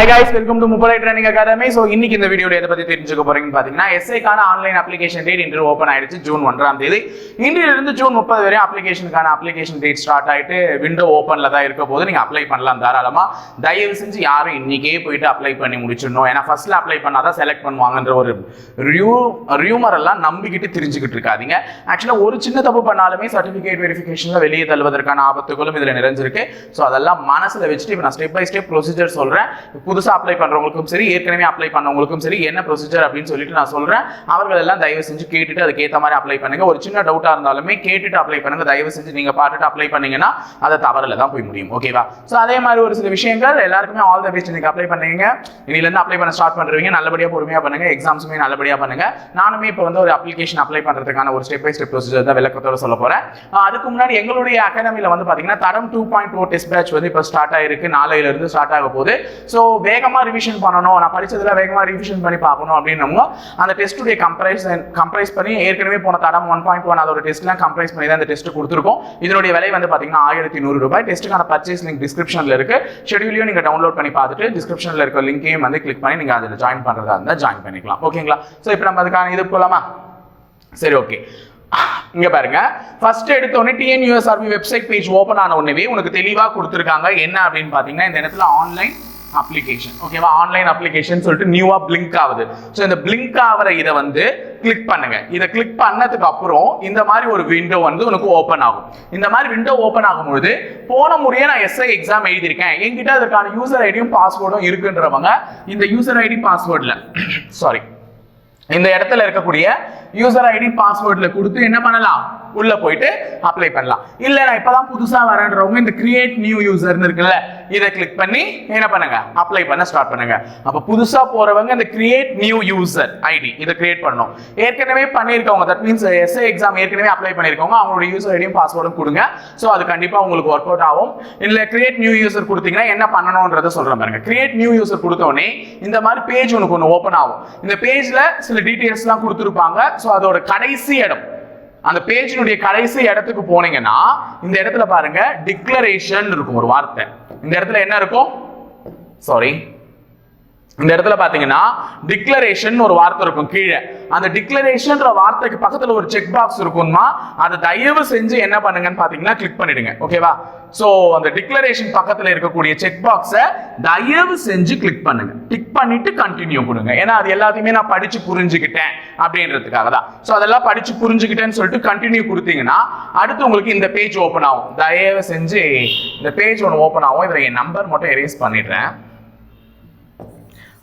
Hi guys welcome to முப்படை training academy so இன்னைக்கு இந்த வீடியோ எதை பற்றி தெரிஞ்சுக்க போறீங்கன்னு பார்த்தீங்கன்னா எஸ்ஐக்கான ஆன்லைன் அப்ளிகேஷன் டேட் இன்று ஓப்பன் ஆயிடுச்சு ஜூன் ஒன்றாம் தேதி. இன்றிலிருந்து ஜூன் முப்பது வரை அப்ளிகேஷனுக்கான அப்ளிகேஷன் டேட் ஸ்டார்ட் ஆயிட்டு விண்டோ ஓப்பனில் தான் இருக்க போது நீங்க அப்ளை பண்ணலாம் தாராளமாக தயவு செஞ்சு யாரும் இன்னைக்கே போயிட்டு அப்ளை பண்ணி முடிச்சிடணும். ஏன்னா ஃபர்ஸ்ட்ல அப்ளை பண்ணாதான் செலக்ட் பண்ணுவாங்கன்ற ஒரு ரியூ ரியூமர் எல்லாம் நம்பிக்கிட்டு தெரிஞ்சுக்கிட்டு இருக்காதீங்க. ஆக்சுவலா ஒரு சின்ன தப்பு பண்ணாலுமே சர்டிஃபிகேட் வெரிஃபிகேஷன்ல வெளியே தள்ளுவதற்கான ஆபத்துகளும் இதில் நிறைஞ்சிருக்கு. ஸோ அதெல்லாம் மனசுல வச்சுட்டு இப்போ நான் ஸ்டெப் பை ஸ்டெப் ப்ரொசீஜர் சொல்றேன். புதுசாக அப்ளை பண்ணுறவங்களுக்கும் சரி ஏற்கனவே அப்ளை பண்ணவங்களுக்கும் சரி என்ன ப்ரொசீஜர் அப்படின்னு சொல்லிட்டு நான் சொல்கிறேன் அவர்கள் எல்லாம் தயவு செஞ்சு கேட்டுட்டு அதுக்கேற்ற மாதிரி அப்ளை பண்ணுங்க. ஒரு சின்ன டவுட்டாக இருந்தாலுமே கேட்டுட்டு அப்ளை பண்ணுங்க. தயவு செஞ்சு நீங்கள் பார்த்துட்டு அப்ளை பண்ணீங்கன்னா அதை தவறில் தான் போய் முடியும். ஓகேவா ஸோ அதே மாதிரி ஒரு சில விஷயங்கள் எல்லாருக்குமே ஆல் த பெஸ்ட் நீங்கள் அப்ளை பண்ணீங்க இன்னில இருந்து அப்ளை பண்ண ஸ்டார்ட் பண்ணுறீங்க நல்லபடியாக பொறுமையாக பண்ணுங்க. எக்ஸாம்ஸுமே நல்லபடியாக பண்ணுங்க. நானுமே இப்போ வந்து ஒரு அப்ளிகேஷன் அப்ளை பண்ணுறதுக்கான ஒரு ஸ்டெப் பை ஸ்டெப் ப்ரொசீஜர் தான் விளக்கத்தோட சொல்ல போகிறேன் அதுக்கு முன்னாடி எங்களுடைய அகாடமியில் வந்து பார்த்தீங்கன்னா தரம் two point two test batch வந்து இப்போ ஸ்டார்ட் ஆயிருக்கு. நாளையிலிருந்து ஸ்டார்ட் ஆக போகுது. ஸோ வேகமாக ரிவிஷன் பண்ணணும். நான் படித்ததில் வேகமாக ரிவிஷன் பண்ணி பார்க்கணும் அப்படின்னமோ அந்த டெஸ்ட்டுடைய கம்ப்ரைஸ் கம்ப்ரைஸ் பண்ணி ஏற்கனவே போன தடம் ஒன் பாயிண்ட் ஒன் அதோட டெஸ்ட்லாம் கம்ப்ரைஸ் பண்ணி தான் இந்த டெஸ்ட் கொடுத்துருக்கோம். இதனுடைய விலை வந்து பார்த்தீங்கன்னா ஆயிரத்தி நூறு ரூபாய். டெஸ்ட்டுக்கான பர்ச்சேஸ் லிங்க் டிஸ்கிரிப்ஷனில் இருக்கு. ஷெடியூலையும் நீங்கள் டவுன்லோட் பண்ணி பார்த்துட்டு டிஸ்கிரிப்ஷனில் இருக்க லிங்கையும் வந்து கிளிக் பண்ணி நீங்கள் அதில் ஜாயின் பண்ணுறதா இருந்தால் ஜாயின் பண்ணிக்கலாம். ஓகேங்களா ஸோ இப்போ நம்ம அதுக்கான இது போகலாமா சரி ஓகே இங்க பாருங்க. ஃபர்ஸ்ட் எடுத்த உடனே டிஎன்யூஎஸ்ஆர்பி வெப்சைட் பேஜ் ஓபன் ஆன உடனே உனக்கு தெளிவா கொடுத்துருக்காங்க. என்ன அப்படின்னு பாத்தீங்கன்னா இந்த இடத்துல ஆன்லைன் அப்ளிகேஷன் ஓகேவா ஆன்லைன் அப்ளிகேஷன் சொல்லிட்டு நியூவா பிளிங்க் ஆகுது. ஸோ இந்த பிளிங்க் ஆகிற இதை வந்து கிளிக் பண்ணுங்க. இதை கிளிக் பண்ணதுக்கு அப்புறம் இந்த மாதிரி ஒரு விண்டோ வந்து உனக்கு ஓப்பன் ஆகும். இந்த மாதிரி விண்டோ ஓப்பன் ஆகும்பொழுது போன முறையே நான் எஸ்ஐ எக்ஸாம் எழுதியிருக்கேன். என்கிட்ட அதற்கான யூசர் ஐடியும் பாஸ்வேர்டும் இருக்குன்றவங்க இந்த யூசர் ஐடி பாஸ்வேர்டில் சாரி இந்த இடத்துல இருக்கக்கூடிய யூசர் ஐடி பாஸ்வேர்ட்ல கொடுத்து என்ன பண்ணலாம்? உள்ள போயிட்டு அப்ளை பண்ணலாம். இல்ல நான் இப்பதான் புதுசா வரேன்றவங்க இந்த கிரியேட் நியூ யூசர்னு இருக்குல்ல இதை கிளிக் பண்ணி என்ன பண்ணுங்க? அப்ளை பண்ண ஸ்டார்ட் பண்ணுங்க. அப்ப புதுசா போறவங்க இந்த கிரியேட் நியூ யூசர் ஐடி இதை கிரியேட் பண்ணணும். ஏற்கனவே பண்ணியிருக்கவங்க தட் மீன்ஸ் எஸ்ஏ எக்ஸாம் ஏற்கனவே அப்ளை பண்ணியிருக்கவங்க அவங்களோட யூசர் ஐடியும் பாஸ்வேர்டும் கொடுங்க. ஸோ அது கண்டிப்பா உங்களுக்கு ஒர்க் அவுட் ஆகும். இல்ல கிரியேட் நியூ யூசர் கொடுத்தீங்கன்னா என்ன பண்ணணும்ன்றத சொல்றேன் பாருங்க. கிரியேட் நியூ யூசர் கொடுத்த உடனே இந்த மாதிரி பேஜ் உனக்கு ஒன்று ஓப்பன் ஆகும். இந்த பேஜ்ல சில டீட்டெயில்ஸ்லாம் கொடுத்துருப்பாங்க. ஸோ அதோட கடைசி இடம். அந்த பேஜினுடைய கடைசி இடத்துக்கு போனீங்கன்னா இந்த இடத்துல பாருங்க டிக்ளரேஷன் இருக்கும் ஒரு வார்த்தை. இந்த இடத்துல என்ன இருக்கும்? சாரி இந்த இடத்துல பாத்தீங்கன்னா டிக்ளரேஷன் ஒரு வார்த்தை இருக்கும் கீழே. அந்த டிக்ளரேஷன்ற வார்த்தைக்கு பக்கத்துல ஒரு செக் பாக்ஸ் இருக்கும்மா. அதை தயவு செஞ்சு என்ன பண்ணுங்கன்னு பாத்தீங்கன்னா கிளிக் பண்ணிடுங்க. ஓகேவா சோ அந்த டிக்ளரேஷன் பக்கத்துல இருக்கக்கூடிய செக் பாக்ஸை தயவு செஞ்சு கிளிக் பண்ணுங்க. கிளிக் பண்ணிட்டு கண்டினியூ கொடுங்க. ஏன்னா அது எல்லாத்தையுமே நான் படிச்சு புரிஞ்சுக்கிட்டேன் அப்படின்றதுக்காக தான். ஸோ அதெல்லாம் படிச்சு புரிஞ்சுக்கிட்டேன்னு சொல்லிட்டு கண்டினியூ கொடுத்தீங்கன்னா அடுத்து உங்களுக்கு இந்த பேஜ் ஓப்பன் ஆகும். தயவு செஞ்சு இந்த பேஜ் ஒன்று ஓப்பன் ஆகும். இதில் என் நம்பர் மட்டும் எரேஸ் பண்ணிடுறேன்.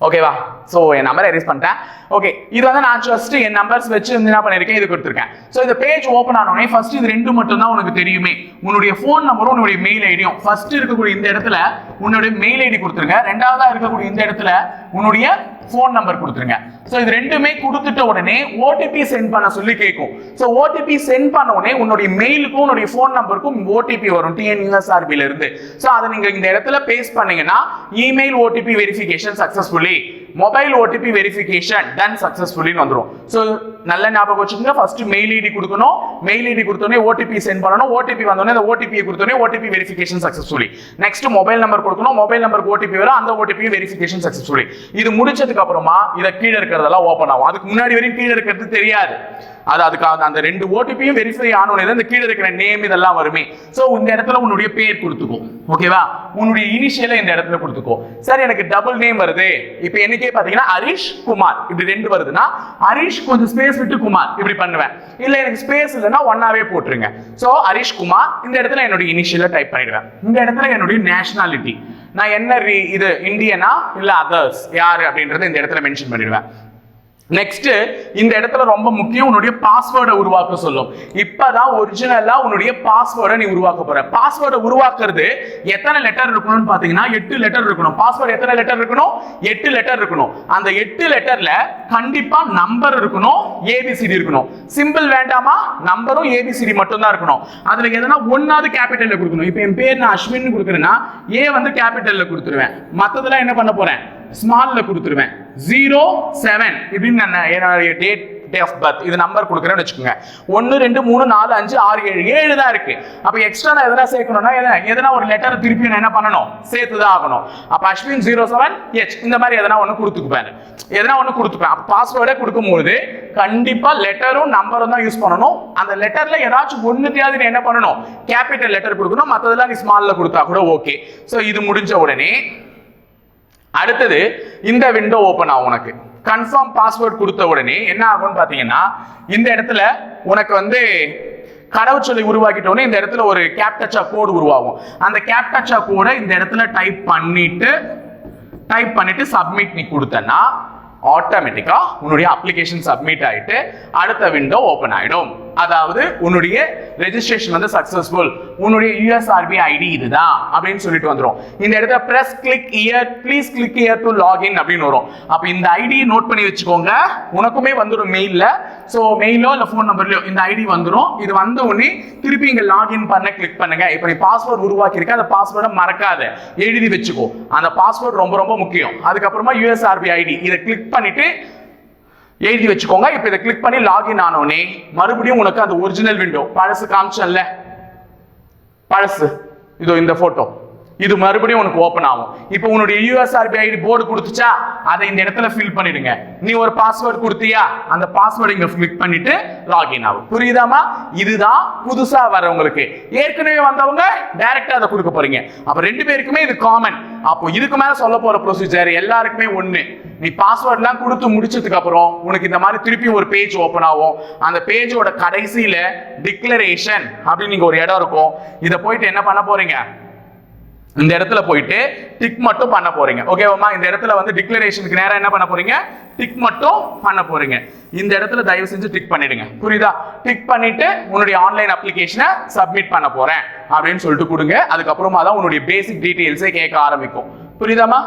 ஓகேவா ஸோ என் நம்பரை எரேஸ் பண்ணிட்டேன். ஓகே இது வந்து நான் ஜஸ்ட் என் நம்பர்ஸ் வச்சு என்ன பண்ணியிருக்கேன்? இது கொடுத்துருக்கேன். ஸோ இந்த பேஜ் ஓப்பன் ஆனோடனே ஃபர்ஸ்ட் இது ரெண்டு மட்டும் தான் உனக்கு தெரியுமே. உன்னுடைய ஃபோன் நம்பரும் உன்னுடைய மெயில் ஐடியும் ஃபர்ஸ்ட் இருக்கக்கூடிய இந்த இடத்துல உன்னுடைய மெயில் ஐடி கொடுத்துருங்க ரெண்டாவதாக இருக்கக்கூடிய இந்த இடத்துல உன்னுடைய ஃபோன் நம்பர் கொடுத்துருங்க. ஸோ இது ரெண்டுமே கொடுத்துட்ட உடனே ஓடிபி சென்ட் பண்ண சொல்லி கேட்கும் ஸோ ஓடிபி சென்ட் பண்ண உடனே உன்னுடைய மெயிலுக்கும் உன்னுடைய ஃபோன் நம்பருக்கும் ஓடிபி வரும். டிஎன்யூஎஸ்ஆர்பில இருந்து. ஸோ அதை நீங்கள் இந்த இடத்துல பேஸ்ட் பண்ணீங்கன்னா email OTP verification successfully mobile OTP verification done சக்சஸ்ஃபுல்லின்னு வந்துடும் ஸோ நல்ல ஞாபகம் வச்சுக்கோங்க. ஃபர்ஸ்ட் மெயில் ஐடி கொடுக்கணும். மெயில் ஐடி கொடுத்தோடனே ஓடிபி சென்ட் பண்ணணும். ஓடிபி வந்தோடனே அந்த ஓடிபி கொடுத்தோடனே OTP verification successfully next mobile number கொடுக்கணும். மொபைல் நம்பருக்கு ஓடிபி வரும். அந்த ஓடிபி வெரிஃபிகேஷன் சக்சஸ்ஃபுல்லி இது முடிச்சதுக்கு அப்புறமா இதை கீழே இருக்கிறதெல்லாம் ஓப்பன் ஆகும். அதுக்கு முன்னாடி வரையும் கீழே இருக்கிறது தெரியாது. அது அதுக்கு அந்த- ரெண்டு ஓடிபியும் வெரிஃபை ஆனோடனே தான் இந்த கீழே இருக்கிற நேம் இதெல்லாம் வருமே. ஸோ இந்த இடத்துல உன்னுடைய பேர் கொடுத்துக்கோ. ஓகேவா உன்னுடைய இனிஷியலை இந்த இடத்துல கொடுத்துக்கோ. சார் எனக்கு டபுள் நேம் வருது. இப்போ எனக்கே பார்த்தீங்கன்னா ஹரிஷ் குமார் இப்படி ரெண்டு வருதுன்னா ஹரிஷ் கொஞ்சம் ஸ்பேஸ் விட்டு குமார் இப்படி பண்ணுவேன். இல்லை எனக்கு ஸ்பேஸ் இல்லைன்னா ஒன்னாவே போட்டுருங்க. ஸோ ஹரிஷ் குமார் இந்த இடத்துல என்னுடைய இனிஷியலை டைப் பண்ணிடுவேன். இந்த இடத்துல என்னுடைய நேஷனாலிட்டி நான் என்ன ரீ இது இந்தியனா இல்லை அதர்ஸ் யார்? அப்படின்றத இந்த இடத்துல மென்ஷன் பண்ணிடுவேன். நெக்ஸ்ட் இந்த இடத்துல ரொம்ப முக்கியம் உன்னுடைய பாஸ்வேர்டை உருவாக்க சொல்லும். இப்பதான் ஒரிஜினலா உன்னுடைய பாஸ்வேர்டை நீ உருவாக்க போற. பாஸ்வேர்டை உருவாக்குறது எத்தனை லெட்டர் இருக்கணும்னு பாத்தீங்கன்னா எட்டு லெட்டர் இருக்கணும். பாஸ்வேர்டு எத்தனை லெட்டர் இருக்கணும்? எட்டு லெட்டர் இருக்கணும். அந்த எட்டு லெட்டர்ல கண்டிப்பா நம்பர் இருக்கணும் ஏபிசிடி இருக்கணும். சிம்பிள் வேண்டாமா? நம்பரும் ஏபிசிடி மட்டும் தான் இருக்கணும். அதுல எதனா ஒன்னாவது கேபிட்டல்ல கொடுக்கணும். இப்போ என் பேர் நான் அஸ்வின் கொடுக்குறேன்னா ஏ வந்து கேபிட்டல்ல கொடுத்துருவேன். மத்ததெல்லாம் என்ன பண்ண போறேன்? ஸ்மால்ல கொடுத்துருவேன். ஜீரோ செவன் இப்படின்னு நான் என்னுடைய டேட் டே ஆஃப் பர்த் இது நம்பர் கொடுக்குறேன்னு வச்சுக்கோங்க. ஒன்று ரெண்டு மூணு நாலு அஞ்சு ஆறு ஏழு. ஏழு தான் இருக்கு. அப்போ எக்ஸ்ட்ரா நான் எதனா சேர்க்கணும்னா எதனா எதனா ஒரு லெட்டர் திருப்பி நான் என்ன பண்ணணும்? சேர்த்து தான் ஆகணும். அப்போ அஸ்வின் ஜீரோ செவன் ஹெச் இந்த மாதிரி எதனா ஒன்று கொடுத்துக்குப்பேன் எதனா ஒன்று கொடுத்துப்பேன் அப்போ பாஸ்வேர்டே கொடுக்கும்போது கண்டிப்பா லெட்டரும் நம்பரும் தான் யூஸ் பண்ணணும். அந்த லெட்டர்ல ஏதாச்சும் ஒண்ணுத்தையாவது நீ என்ன பண்ணணும்? கேபிட்டல் லெட்டர் கொடுக்கணும். மற்றதெல்லாம் நீ ஸ்மால்ல கொடுத்தா கூட ஓகே ஸோ இது முடிஞ்ச உடனே அடுத்தது இந்த விண்டோ ஓபன் ஆகும் உனக்கு. கன்ஃபார்ம் பாஸ்வேர்ட் கொடுத்த உடனே என்ன ஆகும்னு பாத்தீங்கன்னா இந்த இடத்துல உனக்கு வந்து கடவுச்சொலை உருவாக்கிட்ட உடனே இந்த இடத்துல ஒரு கேப்டச்சா கோடு உருவாகும். அந்த கேப்டச்சா கோடை இந்த இடத்துல டைப் பண்ணிட்டு டைப் பண்ணிட்டு சப்மிட் நீ கொடுத்தனா ஆட்டோமேட்டிக்கா உன்னுடைய அப்ளிகேஷன் சப்மிட் ஆயிட்டு அடுத்த விண்டோ ஓபன் ஆயிடும். அதாவது உன்னுடைய ரெஜிஸ்ட்ரேஷன் வந்து சக்சஸ்ஃபுல் உன்னுடைய யூஎஸ்ஆர்பி ஐடி இதுதான் அப்படின்னு சொல்லிட்டு வந்துடும் இந்த இடத்துல press click here please click here to login அப்படின்னு வரும். அப்போ இந்த ஐடி நோட் பண்ணி வச்சுக்கோங்க. உனக்குமே வந்துடும் மெயிலில் ஸோ மெயிலோ இல்லை ஃபோன் நம்பர்லையோ இந்த ஐடி வந்துடும் இது வந்த உடனே திருப்பி இங்கே லாகின் பண்ண கிளிக் பண்ணுங்க. இப்போ நீ பாஸ்வேர்டு உருவாக்கியிருக்க அந்த பாஸ்வேர்டை மறக்காத. எழுதி வச்சுக்கோ. அந்த பாஸ்வேர்டு ரொம்ப ரொம்ப முக்கியம். அதுக்கப்புறமா யூஎஸ்ஆர்பி ஐடி இதை கிளிக் பண்ணிட்டு எழுதி வச்சுக்கோங்க. இப்போ இதை கிளிக் பண்ணி லாகின் ஆனோடனே மறுபடியும் உனக்கு அந்த ஒரிஜினல் விண்டோ பழசு காமிச்சல பழசு. இதோ இந்த போட்டோ இது மறுபடியும் உனக்கு ஓப்பன் ஆகும். இப்போ உன்னுடைய யூஎஸ்ஆர்பி ஐடி போர்டு கொடுத்துச்சா அதை இந்த இடத்துல ஃபில் பண்ணிடுங்க. நீ ஒரு பாஸ்வேர்டு கொடுத்தியா அந்த பாஸ்வேர்டு இங்க கிளிக் பண்ணிட்டு லாகின் ஆகும். புரியுதாமா இதுதான் புதுசா வரவங்களுக்கு ஏற்கனவே வந்தவங்க டைரக்டா அதை கொடுக்க போறீங்க. அப்ப ரெண்டு பேருக்குமே இது காமன் அப்போ இதுக்கு மேல சொல்ல போற ப்ரொசீஜர் எல்லாருக்குமே ஒண்ணு. நீ பாஸ்வேர்ட்லாம் கொடுத்து முடிச்சதுக்கு அப்புறம் உனக்கு இந்த மாதிரி திருப்பி ஒரு பேஜ் ஓப்பன் ஆகும். அந்த பேஜோட கடைசியில டிக்ளரேஷன் அப்படின்னு நீங்க ஒரு இடம் இருக்கும். இதை போயிட்டு என்ன பண்ண போறீங்க? இந்த இடத்துல போயிட்டு டிக் மட்டும் பண்ண போறீங்க. ஓகேவாமா இந்த இடத்துல வந்து டிக்ளரேஷனுக்கு நேரம் என்ன பண்ண போறீங்க? டிக் மட்டும் பண்ண போறீங்க. இந்த இடத்துல தயவு செஞ்சு டிக் பண்ணிடுங்க. புரியுதா? டிக் பண்ணிட்டு உன்னுடைய ஆன்லைன் அப்ளிகேஷனை சப்மிட் பண்ண போறேன் அப்படின்னு சொல்லிட்டு கொடுங்க. அதுக்கப்புறமா தான் உன்னுடைய பேசிக் டீட்டெயில்ஸே கேட்க ஆரம்பிக்கும். புரியுதாமா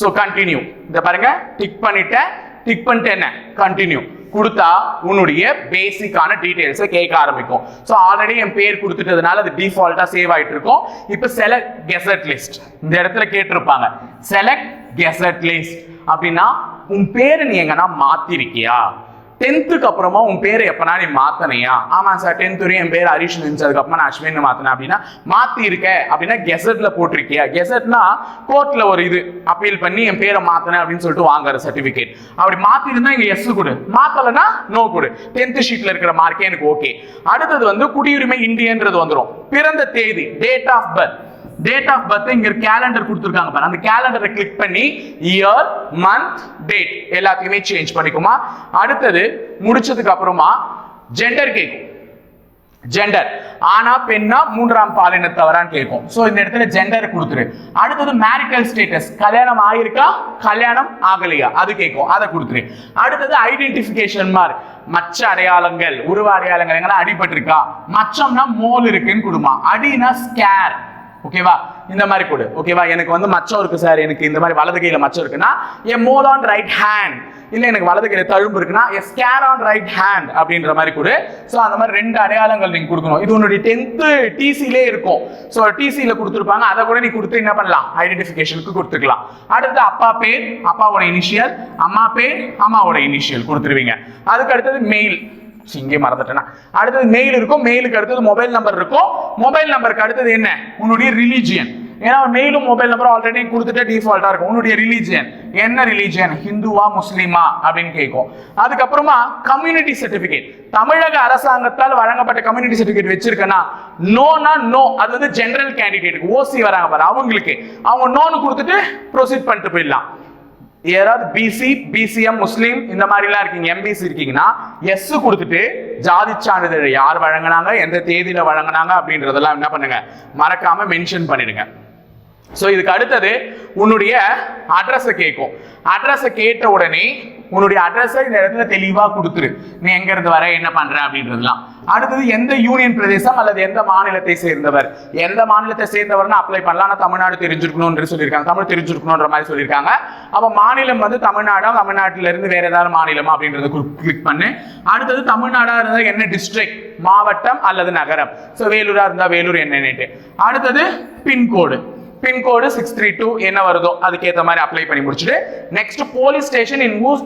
ஸோ கண்டினியூ இந்த பாருங்க. டிக் பண்ணிட்டேன். டிக் பண்ணிட்டு என்ன? கண்டினியூ கொடுத்தா உன்னுடைய பேசிக்கான டீடைல்ஸை கேட்க ஆரம்பிக்கும். ஸோ ஆல்ரெடி என் பேர் கொடுத்துட்டதுனால அது டிஃபால்ட்டாக சேவ் ஆகிட்டு இருக்கும். இப்போ செலக்ட் கெசட் லிஸ்ட் இந்த இடத்துல கேட்டிருப்பாங்க. செலக்ட் கெசட் லிஸ்ட் அப்படின்னா உன் பேரை நீ எங்கன்னா மாத்திருக்கியா? டென்த்துக்கு அப்புறமா உன் பேரை எப்பனா நீ மாத்தனையா? ஆமா சார் டென்த் வரையும் என் பேர் ஹரிஷ் இருந்துச்சு அதுக்கப்புறமா நான் அஸ்வின் மாத்தினேன் அப்படின்னா மாத்தி இருக்க அப்படின்னா கெசட்ல போட்டிருக்கியா? கெசட்னா கோர்ட்ல ஒரு இது அப்பீல் பண்ணி என் பேரை மாத்தினேன் அப்படின்னு சொல்லிட்டு வாங்குற சர்டிபிகேட் அப்படி மாத்திருந்தா இங்க எஸ் கொடு. மாத்தலைன்னா நோ கொடு. டென்த் ஷீட்ல இருக்கிற மார்க்கே எனக்கு ஓகே அடுத்தது வந்து குடியுரிமை இந்தியன்றது வந்துடும் பிறந்த தேதி date of birth date of birth இங்க கேலண்டர் கொடுத்துருக்காங்க பாரு. அந்த கேலண்டரை கிளிக் பண்ணி இயர் மந்த் டேட் எல்லாத்தையுமே சேஞ்ச் பண்ணிக்குமா. அடுத்தது முடிச்சதுக்கு அப்புறமா ஜெண்டர் கேட்கும் ஜெண்டர் ஆனா பெண்ணா மூன்றாம் பாலினத்தவரான்னு கேட்கும் சோ இந்த இடத்துல ஜெண்டர் கொடுத்துரு. அடுத்தது மேரிட்டல் ஸ்டேட்டஸ் கல்யாணம் ஆயிருக்கா? கல்யாணம் ஆகலையா? அது கேட்கும் அதை கொடுத்துரு. அடுத்தது ஐடென்டிபிகேஷன் மார்க் மச்ச அடையாளங்கள் உருவ அடையாளங்கள் எங்கெல்லாம் அடிபட்டிருக்கா? மச்சம்னா மோல் இருக்குன்னு கொடுமா. அடினா ஸ்கேர் ஓகேவா இந்த மாதிரி கொடு. ஓகேவா எனக்கு வந்து மச்சம் இருக்கு சார் எனக்கு இந்த மாதிரி வலது கையில மச்சம் இருக்குன்னா என் மோல் ஆன் ரைட் ஹேண்ட் இல்ல எனக்கு வலது கையில தழும்பு இருக்குன்னா என் ஸ்கேர் ஆன் ரைட் ஹேண்ட் அப்படின்ற மாதிரி கொடு. ஸோ அந்த மாதிரி ரெண்டு அடையாளங்கள் நீங்க கொடுக்கணும். இது உன்னுடைய டென்த்து டிசிலே இருக்கும். ஸோ டிசியில கொடுத்துருப்பாங்க. அதை கூட நீ கொடுத்து என்ன பண்ணலாம்? ஐடென்டிஃபிகேஷனுக்கு கொடுத்துக்கலாம். அடுத்து அப்பா பேர் அப்பாவோட இனிஷியல் அம்மா பேர் அம்மாவோட இனிஷியல் கொடுத்துருவீங்க. அதுக்கு அடுத்தது மெயில் இங்கே மறந்துட்டேன்னா அடுத்தது மெயில் இருக்கும். மெயிலுக்கு அடுத்தது மொபைல் நம்பர் இருக்கும். மொபைல் நம்பருக்கு அடுத்தது என்ன? உன்னுடைய ரிலீஜியன் ஏன்னா மெயிலும் மொபைல் நம்பரும் ஆல்ரெடி கொடுத்துட்டு டிஃபால்ட்டா இருக்கும். உன்னுடைய ரிலீஜியன் என்ன ரிலீஜியன் ஹிந்துவா முஸ்லீமா? அப்படின்னு கேட்கும். அதுக்கப்புறமா கம்யூனிட்டி சர்டிபிகேட் தமிழக அரசாங்கத்தால் வழங்கப்பட்ட கம்யூனிட்டி சர்டிபிகேட் வச்சிருக்கேன்னா நோனா நோ அது வந்து ஜென்ரல் கேண்டிடேட்டுக்கு ஓசி வராங்க பாரு அவங்களுக்கு. அவங்க நோன்னு கொடுத்துட்டு ப்ரொசீட் பண்ணிட்டு போயிடலாம். யாராவது பிசி பிசிஎம் முஸ்லீம் இந்த மாதிரிலாம் இருக்கீங்க எம்பிசி இருக்கீங்கன்னா எஸ் கொடுத்துட்டு ஜாதி சான்றிதழ் யார் வழங்கினாங்க எந்த தேதியில வழங்கினாங்க அப்படின்றதெல்லாம் என்ன பண்ணுங்க மறக்காம மென்ஷன் பண்ணிடுங்க. ஸோ இதுக்கு அடுத்தது உன்னுடைய அட்ரஸை கேட்கும் அட்ரஸை கேட்ட உடனே உன்னுடைய அட்ரஸை இந்த இடத்துல தெளிவாக கொடுத்துரு. நீ எங்கேருந்து வர என்ன பண்ணுற அப்படின்றதுலாம். அடுத்தது எந்த யூனியன் பிரதேசம் அல்லது எந்த மாநிலத்தை சேர்ந்தவர்? எந்த மாநிலத்தை சேர்ந்தவர்னு அப்ளை பண்ணலாம். தமிழ்நாடு தெரிஞ்சிருக்கணும்னு சொல்லியிருக்காங்க. தமிழ் தெரிஞ்சிருக்கணுன்ற மாதிரி சொல்லியிருக்காங்க. அப்போ மாநிலம் வந்து தமிழ்நாடா தமிழ்நாட்டிலேருந்து வேறு வேற ஏதாவது மாநிலமா அப்படின்றத கிளிக் பண்ணு. அடுத்தது தமிழ்நாடா இருந்தால் என்ன டிஸ்ட்ரிக்ட் மாவட்டம் அல்லது நகரம்? ஸோ வேலூராக இருந்தால் வேலூர் என்னன்னுட்டு. அடுத்தது pincode. Pincode six three two என்ன வருதோ அதுக்கேற்ற மாதிரி அப்ளை பண்ணி முடிச்சுட்டு next police station in whose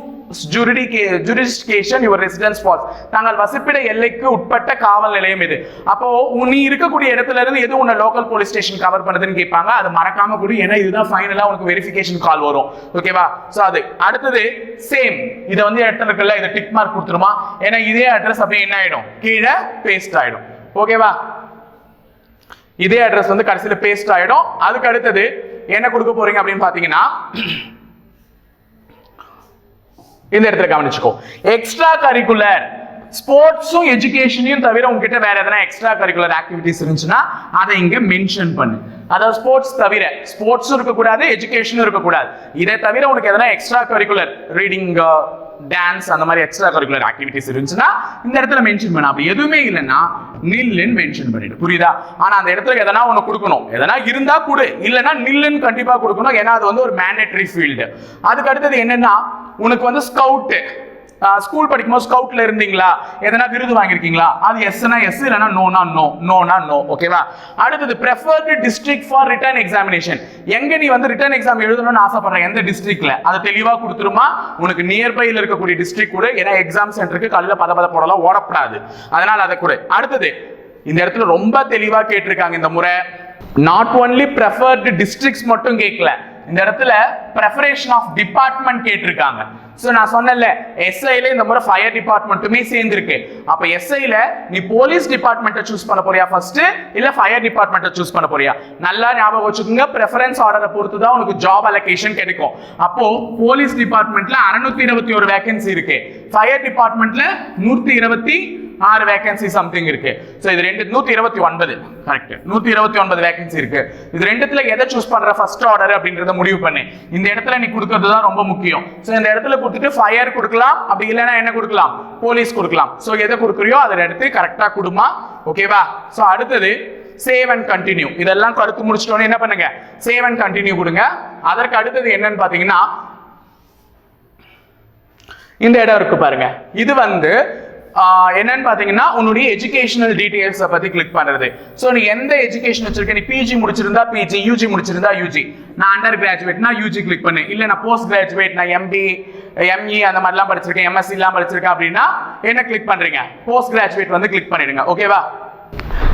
jurisdiction your residence falls தாங்கள் வசிப்பிட எல்லைக்கு உட்பட்ட காவல் நிலையம் இது. அப்போ நீ இருக்கக்கூடிய இடத்துல இருந்து எது உன்னை லோக்கல் போலீஸ் ஸ்டேஷன் கவர் பண்ணுதுன்னு கேட்பாங்க. அது மறக்காம கூட. ஏன்னா இதுதான் ஃபைனலா உனக்கு வெரிஃபிகேஷன் கால் வரும். ஓகேவா ஸோ அது. அடுத்தது சேம் இதை வந்து இடத்துல இருக்குல்ல இதை டிக் மார்க் கொடுத்துருமா? ஏன்னா இதே அட்ரஸ் அப்படியே என்ன ஆயிடும்? கீழே பேஸ்ட் ஆயிடும். ஓகேவா இதே அட்ரஸ் வந்து கடைசியில பேஸ்ட் ஆயிடும். அதுக்கு அடுத்தது என்ன கொடுக்க போறீங்க அப்படின்னு பாத்தீங்கன்னா இந்த இடத்துல கவனிச்சுக்கோ. எக்ஸ்ட்ரா கரிக்குலர் ஸ்போர்ட்ஸும் எஜுகேஷனையும் தவிர உங்ககிட்ட வேற எதனா எக்ஸ்ட்ரா கரிக்குலர் ஆக்டிவிட்டிஸ் இருந்துச்சுன்னா அதை இங்க மென்ஷன் பண்ணு. அதாவது ஸ்போர்ட்ஸ் தவிர ஸ்போர்ட்ஸும் இருக்கக்கூடாது எஜுகேஷனும் இருக்கக்கூடாது. இதை தவிர உனக்கு எதனா எக்ஸ்ட்ரா கரிக்குலர் ரீடிங் டான்ஸ் அந்த மாதிரி எக்ஸ்ட்ரா கரிக்குலர் ஆக்டிவிட்டிஸ் இருந்துச்சுன்னா இந்த இடத்துல மென்ஷன் பண்ண. அப்படி எதுவுமே இல்லைன்னா நில்லுன்னு மென்ஷன் பண்ணிடு. புரியுதா? ஆனா அந்த இடத்துல எதனா ஒண்ணு கொடுக்கணும். எதனா இருந்தா கொடு. இல்லைன்னா நில்லுன்னு கண்டிப்பா கொடுக்கணும். ஏன்னா அது வந்து ஒரு மேண்டேட்டரி ஃபீல்டு அதுக்கு அடுத்தது என்னன்னா உனக்கு வந்து ஸ்கவுட்டு ஸ்கூல் படிக்கும்போது ஸ்கவுட்ல இருந்தீங்களா? எதனா விருது வாங்கியிருக்கீங்களா? அது எஸ்னா எஸ் இல்லைனா நோனா நோ நோனா நோ ஓகேவா அடுத்தது preferred district for written examination எங்க நீ வந்து ரிட்டர்ன் எக்ஸாம் எழுதணும்னு ஆசைப்படுற? எந்த டிஸ்ட்ரிக்ட்ல அதை தெளிவாக கொடுத்துருமா? உனக்கு நியர்பையில் இருக்கக்கூடிய டிஸ்ட்ரிக்ட் கூட. ஏன்னா எக்ஸாம் சென்டருக்கு கல்ல பத பத போடலாம் ஓடப்படாது அதனால அதை கூட. அடுத்தது இந்த இடத்துல ரொம்ப தெளிவாக கேட்டிருக்காங்க இந்த முறை. நாட் ஒன்லி ப்ரெஃபர்டு டிஸ்ட்ரிக்ட்ஸ் மட்டும் கேட்கல. இந்த இடத்துல ப்ரெஃபரேஷன் ஆஃப் டிபார்ட்மெண்ட் கேட்டிருக்காங்க. ஸோ நான் சொன்னேன்ல எஸ்ஐல இந்த முறை ஃபயர் டிபார்ட்மெண்ட்டுமே சேர்ந்துருக்கு. அப்போ எஸ்ஐல நீ போலீஸ் டிபார்ட்மெண்ட்டை சூஸ் பண்ண போறியா ஃபர்ஸ்ட் இல்ல ஃபயர் டிபார்ட்மெண்ட்டை சூஸ் பண்ண போறியா? நல்லா ஞாபகம் வச்சுக்கோங்க ப்ரெஃபரன்ஸ் ஆர்டரை பொறுத்து தான் உனக்கு ஜாப் அலோகேஷன் கிடைக்கும். அப்போ போலீஸ் டிபார்ட்மெண்ட்ல அறுநூத்தி இருபத்தி ஒரு வேகன்சி இருக்கு. ஃபயர் டிபார்ட்மெண்ட்ல நூத்தி இருபத்தி ஆறு வேகன்சி சம்திங் இருக்கு. ஸோ இது ரெண்டு நூத்தி இருபத்தி ஒன்பது. கரெக்ட் நூத்தி இருபத்தி ஒன்பது வேகன்சி இருக்கு. இது ரெண்டுத்துல எதை சூஸ் பண்ற ஃபர்ஸ்ட் ஆர்டர் அப்படின்றத முடிவு பண்ணு. இந்த இடத்துல நீ கொடுக்கறது தான் ரொம்ப முக்கியம். ஸோ இந்த இடத்துல கொடுத்துட்டு ஃபயர் கொடுக்கலாம். அப்படி இல்லைன்னா என்ன கொடுக்கலாம்? போலீஸ் கொடுக்கலாம். ஸோ எதை கொடுக்குறியோ அதை எடுத்து கரெக்டாக கொடுமா. ஓகேவா ஸோ அடுத்தது சேவ் அண்ட் கண்டினியூ இதெல்லாம் கருத்து முடிச்சிட்டோன்னு என்ன பண்ணுங்க? சேவ் அண்ட் கண்டினியூ கொடுங்க. அதற்கு அடுத்தது என்னன்னு பார்த்தீங்கன்னா இந்த இடம் இருக்கு பாருங்க. இது வந்து என்னன்னு பாத்தீங்கன்னா உன்னுடைய எஜுகேஷனல் டீடைல்ஸை பத்தி கிளிக் பண்றது. ஸோ நீ எந்த எஜுகேஷன் வச்சிருக்க? நீ பிஜி முடிச்சிருந்தா பிஜி யூஜி முடிச்சிருந்தா யூஜி நான் அண்டர் கிராஜுவேட்னா யூஜி கிளிக் பண்ணு இல்ல நான் போஸ்ட் கிராஜுவேட் நான் எம்பி எம்இ அந்த மாதிரிலாம் படிச்சிருக்கேன். எம்எஸ்சி எல்லாம் படிச்சிருக்கேன் அப்படின்னா என்ன கிளிக் பண்றீங்க? போஸ்ட் கிராஜுவேட் வந்து கிளிக் பண்ணிடுங்க. ஓகேவா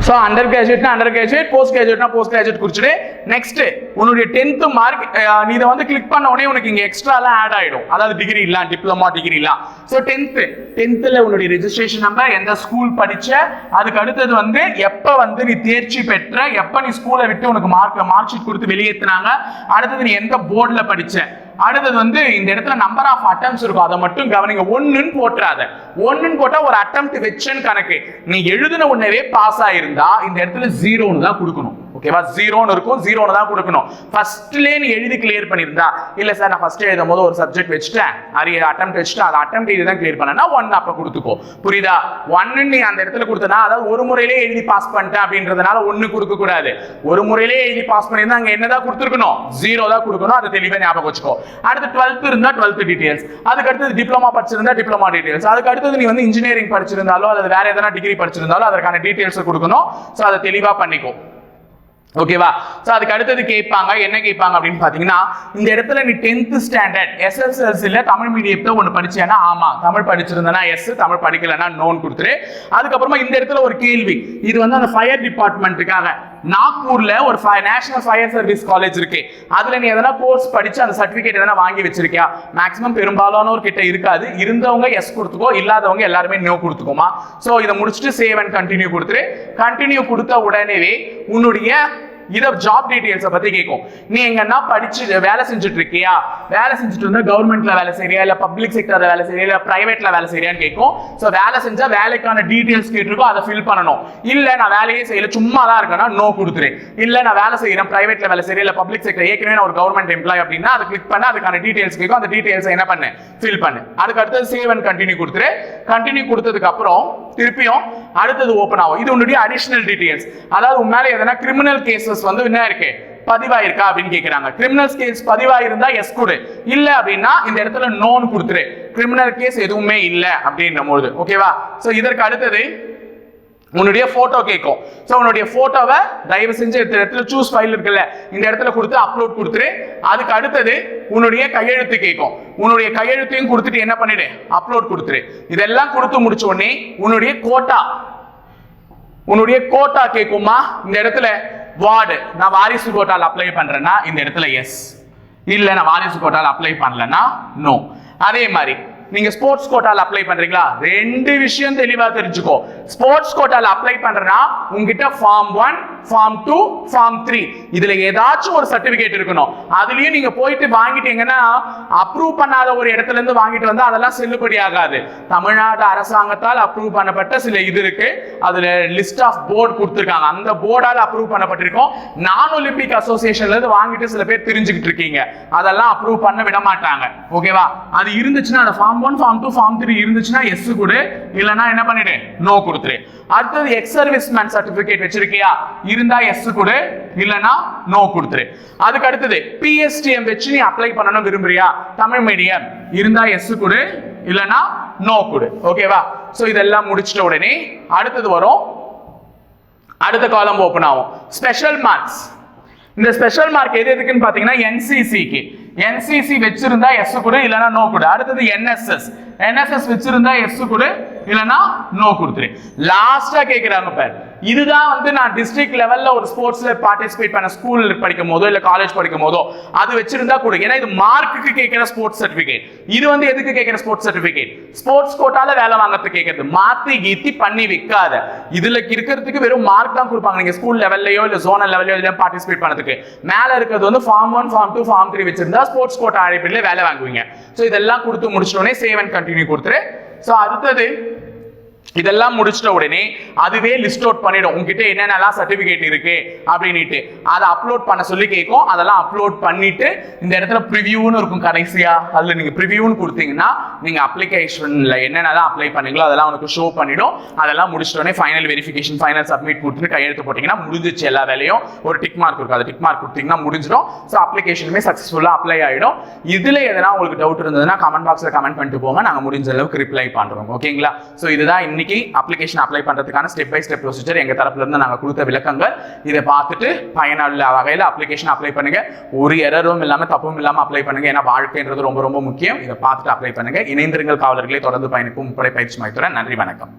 ஸோ அண்டர் கிராஜுவேட்னா அண்டர் கிராஜுவேட் போஸ்ட் கிராஜுவேட்னா போஸ்ட் கிராஜுவேட் குறிச்சிட்டு நெக்ஸ்ட் உன்னுடைய டென்த் மார்க் நீ இதை வந்து கிளிக் பண்ண உடனே உனக்கு இங்கே எக்ஸ்ட்ராலாம் ஆட் ஆகிடும் அதாவது டிகிரி இல்லாம் டிப்ளமா டிகிரி இல்லாம் ஸோ டென்த்து டென்த்தில் உன்னுடைய ரெஜிஸ்ட்ரேஷன் நம்பர் எந்த ஸ்கூல் படித்த அதுக்கு அடுத்தது வந்து எப்போ வந்து நீ தேர்ச்சி பெற்ற எப்போ நீ ஸ்கூலை விட்டு உனக்கு மார்க் மார்க் ஷீட் கொடுத்து வெளியேற்றினாங்க அடுத்தது நீ எந்த போர்டில் படித்த அடுத்தது வந்து இந்த இடத்துல நம்பர் ஆஃப் அட்டம்ஸ் இருக்கும். அதை மட்டும் கவனிங்க. ஒன்றுன்னு போட்டுறாத ஒன்றுன்னு போட்டால் ஒரு அட்டம் வச்சுன்னு கணக்கு. நீ எழுதின உடனே பாஸ் ஆயிருந்தா இந்த இடத்துல ஜீரோன்னு தான் கொடுக்கணும். ஓகேவா ஜீரோன்னு இருக்கும் ஜீரோன்னு தான் கொடுக்கணும். ஃபர்ஸ்ட்லேயே நீ எழுதி கிளியர் பண்ணியிருந்தா இல்ல சார் நான் ஃபர்ஸ்ட் எழுதும் போது ஒரு சப்ஜெக்ட் வச்சுட்டேன். அரிய அட்டம் வச்சுட்டேன் அதை அட்டம் எழுதி தான் கிளியர் பண்ணனா ஒன் அப்ப கொடுத்துக்கோ. புரியுதா? ஒன்னு நீ அந்த இடத்துல கொடுத்தனா அதாவது ஒரு முறையிலே எழுதி பாஸ் பண்ணிட்டேன் அப்படின்றதுனால ஒன்னு கொடுக்க கூடாது. ஒரு முறையிலே எழுதி பாஸ் பண்ணியிருந்தா அங்க என்னதான் கொடுத்துருக்கணும்? ஜீரோ தான் கொடுக்கணும். அதை தெளிவாக ஞாபகம் வச்சுக்கோ. அடுத்து டுவெல்த் இருந்தா டுவெல்த் டீடைல்ஸ் அதுக்கு அடுத்தது டிப்ளமா படிச்சிருந்தா டிப்ளமா டீடைல்ஸ் அதுக்கு அடுத்தது நீ வந்து இன்ஜினியரிங் படிச்சிருந்தாலோ அல்லது வேற எதனா டிகிரி படிச்சிருந்தாலோ அதற்கான டீடைல்ஸ் கொடுக்கணும். ஸோ அதை தெளிவாக பண்ணிக்கோ. ஓகேவா ஸோ அதுக்கு அடுத்தது கேட்பாங்க. என்ன கேட்பாங்க அப்படின்னு பார்த்தீங்கன்னா இந்த இடத்துல நீ டென்த்து ஸ்டாண்டர்ட் எஸ்எஸ்எல்சியில் தமிழ் மீடியத்தை ஒன்று படிச்சேன்னா ஆமாம் தமிழ் படிச்சிருந்தனா எஸ் தமிழ் படிக்கலன்னா நோன் கொடுத்துரு. அதுக்கப்புறமா இந்த இடத்துல ஒரு கேள்வி. இது வந்து அந்த ஃபயர் டிபார்ட்மெண்ட்டுக்காக நாக்பூர்ல ஒரு நேஷனல் ஃபயர் சர்வீஸ் காலேஜ் இருக்கு. அதுல நீ எதனா கோர்ஸ் படிச்சு அந்த சர்டிபிகேட் எதனா வாங்கி வச்சிருக்கியா? மேக்ஸிமம் பெரும்பாலானோர் கிட்ட இருக்காது. இருந்தவங்க எஸ் கொடுத்துக்கோ இல்லாதவங்க எல்லாருமே நோ கொடுத்துக்கோமா. சோ இதை முடிச்சுட்டு சேவ் அண்ட் கண்டினியூ கொடுத்துரு. கண்டினியூ கொடுத்த உடனேவே உன்னுடைய இதை ஜாப் டீடைல்ஸை பத்தி கேட்கும் நீ எங்கன்னா படிச்சு வேலை செஞ்சுட்டு இருக்கியா வேலை செஞ்சுட்டு இருந்தா கவர்மெண்ட்ல வேலை செய்யறியா இல்ல பப்ளிக் செக்டர்ல வேலை செய்யறியா இல்ல பிரைவேட்ல வேலை செய்யறியான்னு கேட்கும் ஸோ வேலை செஞ்சா வேலைக்கான டீடைல்ஸ் கேட்டிருக்கோம் அதை ஃபில் பண்ணணும். இல்ல நான் வேலையே செய்யல சும்மா தான் இருக்கேன்னா நோ கொடுத்துரு. இல்ல நான் வேலை செய்யறேன் பிரைவேட்ல வேலை செய்யறேன் இல்ல பப்ளிக் செக்டர் ஏற்கனவே நான் ஒரு கவர்மெண்ட் எம்ப்ளாய் அப்படின்னா அதை கிளிக் பண்ண அதுக்கான டீடைல்ஸ் கேட்கும் அந்த டீடைல்ஸ் என்ன பண்ணு? ஃபில் பண்ணு. அதுக்கு அடுத்தது சேவ் அண்ட் கண்டினியூ கொடுத்துரு. கண்டினியூ கொடுத்ததுக்கு அப்புறம் திருப்பியும் அடுத்தது ஓப்பன் ஆகும். இது உன்னுடைய அடிஷனல் டீடைல்ஸ் அதாவது உன் எதனா கிரிமினல் கேசஸ் வந்து என்ன இருக்கு? பதிவாயிருக்கா அப்படின்னு கேட்கிறாங்க கிரிமினல் கேஸ் பதிவாயிருந்தா எஸ் கொடு. இல்ல அப்படின்னா இந்த இடத்துல நோன் கொடுத்துரு. கிரிமினல் கேஸ் எதுவுமே இல்ல அப்படின்ற பொழுது ஓகேவா சோ இதற்கு அடுத்தது உன்னுடைய போட்டோ கேட்கும் ஸோ உன்னுடைய போட்டோவை தயவு செஞ்சு இந்த இடத்துல சூஸ் ஃபைல் இருக்குல்ல இந்த இடத்துல கொடுத்து அப்லோட் கொடுத்துரு. அதுக்கு அடுத்தது உன்னுடைய கையெழுத்து கேட்கும் உன்னுடைய கையெழுத்தையும் கொடுத்துட்டு என்ன பண்ணிடு? அப்லோட் கொடுத்துரு. இதெல்லாம் கொடுத்து முடிச்ச உடனே உன்னுடைய கோட்டா உன்னுடைய கோட்டா கேட்குமா இந்த இடத்துல வார்டு நான் வாரிசு கோட்டால் அப்ளை பண்றேன்னா இந்த இடத்துல எஸ் இல்லை நான் வாரிசு கோட்டால் அப்ளை பண்ணலன்னா நோ அதே மாதிரி நீங்க ஸ்போர்ட்ஸ் கோட்டால அப்ளை பண்றீங்களா? ரெண்டு விஷயம் தெளிவா தெரிஞ்சுக்கோ. ஸ்போர்ட்ஸ் கோட்டால அப்ளை பண்றேன்னா உங்ககிட்ட form one form two form three இதுல ஏதாச்சும் ஒரு சர்டிபிகேட் இருக்கணும். அதுலயும் நீங்க போயிட்டு வாங்கிட்டீங்கன்னா அப்ரூவ் பண்ணாத ஒரு இடத்துல இருந்து வாங்கிட்டு வந்தா அதெல்லாம் செல்லுபடி ஆகாது. தமிழ்நாடு அரசாங்கத்தால் அப்ரூவ் பண்ணப்பட்ட சில இது இருக்கு. அதுல லிஸ்ட் ஆஃப் போர்டு கொடுத்துருக்காங்க. அந்த போர்டால அப்ரூவ் பண்ணப்பட்டிருக்கோம். நான் ஒலிம்பிக் அசோசியேஷன்ல இருந்து வாங்கிட்டு சில பேர் தெரிஞ்சுக்கிட்டு இருக்கீங்க. அதெல்லாம் அப்ரூவ் பண்ண விட மாட்டாங்க. ஓகேவா அது இருந்துச்சுன்னா அந்த form one form two form three இருந்துச்சுன்னா எஸ் கொடு. இல்லைன்னா என்ன பண்ணிடு? நோ கொடுத்துரு அடுத்தது எக்ஸ் சர்வீஸ் மேன் சர்டிபிகேட் வச்சிருக்கியா? இருந்தா எஸ் கொடு. இல்லைன்னா நோ கொடுத்துரு அதுக்கு அடுத்தது பிஎஸ்டிஎம் வச்சு நீ அப்ளை பண்ணணும் விரும்புறியா? தமிழ் மீடியம் இருந்தா எஸ் கொடு. இல்லைன்னா நோ கொடு. ஓகேவா சோ இதெல்லாம் முடிச்சிட்ட உடனே அடுத்தது வரும். அடுத்த காலம் ஓப்பன் ஆகும். ஸ்பெஷல் மார்க்ஸ் இந்த ஸ்பெஷல் மார்க் எது எதுக்குன்னு பார்த்தீங்கன்னா என்சிசிக்கு என்சிசி வச்சிருந்தா எஸ் கொடு இல்லைன்னா நோ கொடு. அடுத்தது என்எஸ்எஸ் என்எஸ்எஸ் வச்சிருந்தா எஸ் கொடு இல்லைன்னா நோ கொடுத்துரு. லாஸ்டா கேக்குறாங்க பார். இதுதான் வந்து நான் டிஸ்ட்ரிக்ட் லெவல்ல ஒரு ஸ்போர்ட்ஸ்ல பார்ட்டிசிபேட் பண்ண ஸ்கூல் படிக்கும் போதோ இல்ல காலேஜ் படிக்கும் போதோ அது வச்சிருந்தா கொடுங்க ஏன்னா இது மார்க்குக்கு கேட்கிற ஸ்போர்ட்ஸ் சர்டிபிகேட் இது வந்து எதுக்கு கேட்கிற ஸ்போர்ட்ஸ் சர்டிபிகேட் ஸ்போர்ட்ஸ் கோட்டால வேலை வாங்குறதுக்கு கேட்கறது மாத்தி கீத்தி பண்ணி விற்காத இதுல இருக்கிறதுக்கு வெறும் மார்க் தான் கொடுப்பாங்க. நீங்க ஸ்கூல் லெவல்லையோ இல்ல ஜோனல் லெவல்லையோ இல்ல பார்ட்டிசிபேட் பண்ணதுக்கு. மேல இருக்கிறது வந்து form one form two form three வச்சிருந்தா ஸ்போர்ட்ஸ் கோட்டா அடிப்படையில் வேலை வாங்குவீங்க. ஸோ இதெல்லாம் கொடுத்து முடிச்சோடனே சேவ் அண்ட் கண்டினியூ கொடுத்துரு. ஸோ அடுத்தது இதெல்லாம் முடிச்சிட்ட உடனே அதுவே லிஸ்ட் அவுட் பண்ணிடும். உங்ககிட்ட என்னென்னலாம் சர்டிஃபிகேட் இருக்கு அப்படின்ட்டு அதை அப்லோட் பண்ண சொல்லி கேட்கும் அதெல்லாம் அப்லோட் பண்ணிட்டு இந்த இடத்துல ப்ரிவியூன்னு இருக்கும் கடைசியா. அதுல நீங்க ப்ரிவியூன்னு கொடுத்தீங்கன்னா நீங்க அப்ளிகேஷன்ல என்னென்னலாம் அப்ளை பண்ணீங்களோ அதெல்லாம் உனக்கு ஷோ பண்ணிடும். அதெல்லாம் முடிச்சிட்டோடனே ஃபைனல் வெரிஃபிகேஷன் ஃபைனல் சப்மிட் கொடுத்துட்டு கையெழுத்து போட்டீங்கன்னா முடிஞ்சிச்சு எல்லா வேலையும். ஒரு டிக் மார்க் இருக்கும் அது டிக் மார்க் கொடுத்தீங்கன்னா முடிஞ்சிடும். ஸோ அப்ளிகேஷனுமே சக்ஸஸ்ஃபுல்லாக அப்ளை ஆயிடும். இதுல எதனா உங்களுக்கு டவுட் இருந்ததுன்னா கமெண்ட் பாக்ஸ்ல கமெண்ட் பண்ணிட்டு போங்க. நாங்க முடிஞ்ச அளவுக்கு ரிப்ளை பண்றோம். ஓகேங்களா ஸோ இதுதான் இன்னைக்கு அப்ளிகேஷன் அப்ளை பண்றதுக்கான ஸ்டெப் பை ஸ்டெப் ப்ரொசீஜர் எங்க தரப்புலேருந்து இருந்து நாங்க கொடுத்த விளக்கங்கள். இதை பார்த்துட்டு பயனுள்ள வகையில் அப்ளிகேஷன் அப்ளை பண்ணுங்க. ஒரு எரரும் இல்லாம தப்பும் இல்லாம அப்ளை பண்ணுங்க. ஏன்னா வாழ்க்கைன்றது ரொம்ப ரொம்ப முக்கியம். இதை பார்த்துட்டு அப்ளை பண்ணுங்க. இணைந்திருங்கள் காவலர்களை. தொடர்ந்து பயணிக்கும் முப்படை பயிற்சி மையத்துடன் நன்றி வணக்கம்.